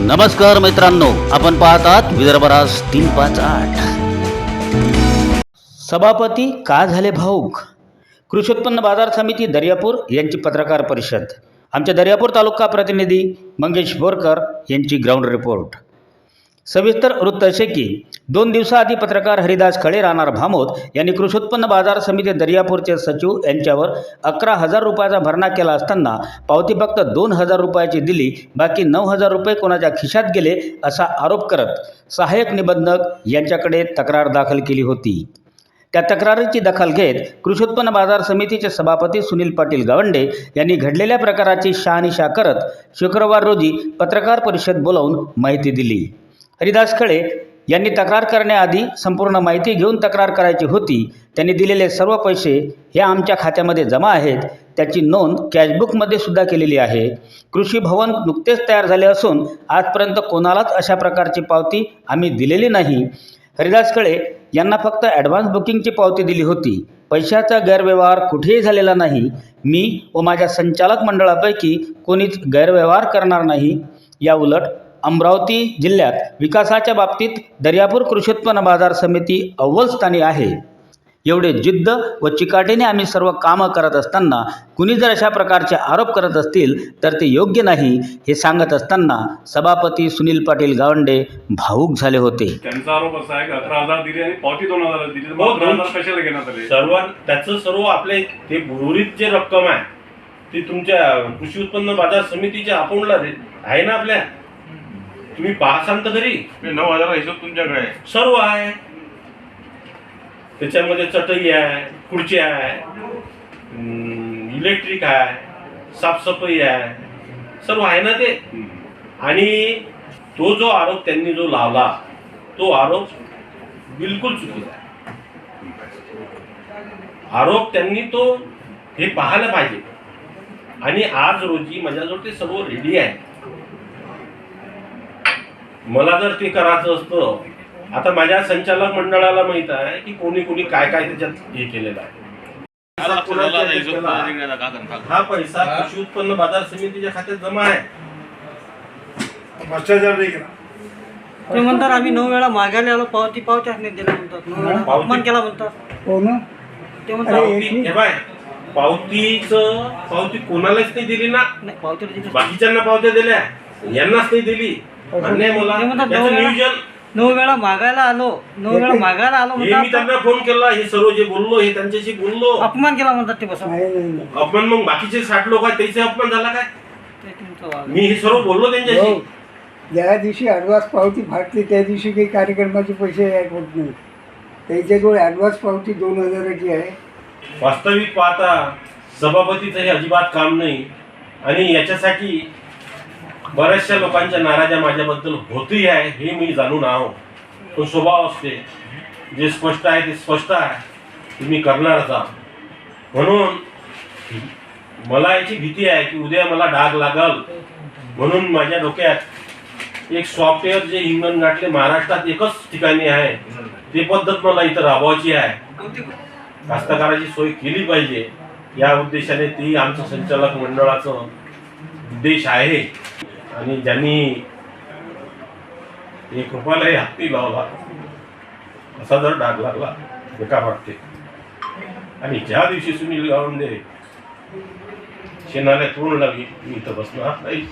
नमस्कार मित्रांनो आपण पाहतात विदर्भराज तीन पाच आठ. सभापती का झाले भाऊक? कृषी उत्पन्न बाजार समिती दर्यापूर यांची पत्रकार परिषद. आमच्या दर्यापूर तालुका प्रतिनिधी मंगेश बोरकर यांची ग्राउंड रिपोर्ट सविस्तर वृत्त असे की दोन दिवसाआधी पत्रकार हरिदास खळे राहणार भामोद यांनी कृषी उत्पन्न बाजार समिती दर्यापूरचे सचिव यांच्यावर अकरा हजार रुपयाचा भरणा केला असताना पावती फक्त दोन हजार रुपयाची दिली बाकी नऊ हजार रुपये कोणाच्या खिशात गेले असा आरोप करत सहाय्यक निबंधक यांच्याकडे तक्रार दाखल केली होती. त्या तक्रारीची दखल घेत कृषी उत्पन्न बाजार समितीचे सभापती सुनील पाटील गावंडे यांनी घडलेल्या प्रकाराची शहानिशा करत शुक्रवार रोजी पत्रकार परिषद बोलावून माहिती दिली. हरिदास खळे यांनी तक्रार करण्याआधी संपूर्ण माहिती घेऊन तक्रार करायची होती. त्यांनी दिलेले सर्व पैसे हे आमच्या खात्यामध्ये जमा आहेत. त्याची नोंद कॅशबुकमध्ये सुद्धा केलेली आहे. कृषी भवन नुकतेच तयार झाले असून आजपर्यंत कोणालाच अशा प्रकारची पावती आम्ही दिलेली नाही. हरिदास खळे यांना फक्त ॲडव्हान्स बुकिंगची पावती दिली होती. पैशाचा गैरव्यवहार कुठेही झालेला नाही. मी व माझ्या संचालक मंडळापैकी कोणीच गैरव्यवहार करणार नाही. या उलट अमरावती जिल्ह्यात विकासाच्या बाबतीत दर्यापूर कृषी उत्पन्न बाजार समिती अव्वल स्थानी आहे. एवढे जिद्द व चिकाटीने आम्ही सर्व कामं करत असताना कुणी जर अशा प्रकारचे आरोप करत असतील तर ते योग्य नाही हे सांगत असताना सभापती सुनील पाटील गावंडे भाऊक झाले होते. त्यांचा आरोप असा आहे की अकरा हजार दिले आणि पावती दोन हजार दिली. हो, मग अकरा दोन- हजार कशाला घेण्यात आले सर्व त्याचं सर्व आपले ते उर्वरित जे रक्कम आहे ती तुमच्या कृषी उत्पन्न बाजार समितीच्या अकाउंटला आहे ना आपल्या? तुम्ही पाहसाल तर घरी नऊ हजार हिशोब तुमच्याकडे आहे. सर्व आहे. त्याच्यामध्ये चटई आहे खुर्ची आहे इलेक्ट्रिक आहे साफसफाई आहे. सर्व आहे ना ते? आणि तो जो आरोप त्यांनी जो लावला तो आरोप बिलकुल चुकीचा आहे. आरोप त्यांनी तो हे पाहायला पाहिजे. आणि आज रोजी माझ्याजवळ ते सर्व रेडी आहे. मला जर ते करायचं असतं आता माझ्या संचालक मंडळाला माहीत आहे की कोणी कोणी काय काय त्याच्यात हे केलेलं आहे? हा पैसा कृषी उत्पन्न बाजार समितीच्या खात्यात जमा आहे. भ्रष्टाचार नाही केला. ते म्हणतात आम्ही नऊ वेळा मागायला आलो पावती पावत्याच नाही दिल्या म्हणतात. नऊ वेळा. पावती- अपमान केला म्हणतात. हो ना. ते म्हणतात पावती हे बाय. पावतीचं पावती कोणालाच नाही दिली ना? नाही पावती बाकीच्यांना पावत्या दिल्या. यांनाच नाही दिली. मला. ते म्हणतात नऊ वेळा- नियोजन नऊ वेळा मागायला आलो. नऊ वेळा मागायला आलो हे मी म्हणतात त्यांना फोन केला हे सर्व जे बोललो हे त्यांच्याशी बोललो. अपमान केला म्हणतात ते बसा नाही नाही नाही. अपमान मग बाकीचे साठ लोक आहेत त्याचे अपमान झाला काय? ते तुमचं वाद. मी हे सर्व बोललो त्यांच्याशी. हो. ज्या दिवशी ॲडव्हान्स पावती फाटली त्या दिवशी काही कार्यक्रमाचे पैसे ॲड होत नाही. त्यांच्याजवळ ॲडव्हान्स पावती दोन हजाराची आहे. वास्तविक पाहता सभापतीचं हे अजिबात काम नाही. आणि याच्यासाठी बऱ्याचशा लोकांच्या नाराजा माझ्याबद्दल होतही आहे हे मी जाणून आहो. तो स्वभाव असते जे स्पष्ट आहे ते स्पष्ट आहे ते मी करणारच आहोत म्हणून मला याची भीती आहे की उद्या मला डाग लागल. म्हणून माझ्या डोक्यात एक सॉफ्टवेअर जे इंधन गाठले महाराष्ट्रात एकच ठिकाणी आहे. ते पद्धत मला इथं राबवायची आहे. कास्तकाराची सोय केली पाहिजे. या उद्देशाने ती आमचं संचालक मंडळाचं उद्देश आहे. आणि ज्यांनी एक रुपयालाही हत्ती लावला असा जर डाग लागला एका वाटते. आणि ज्या दिवशी सुनील गावंडे शेणाला तोंड लागली मी इथं बसणार नाही.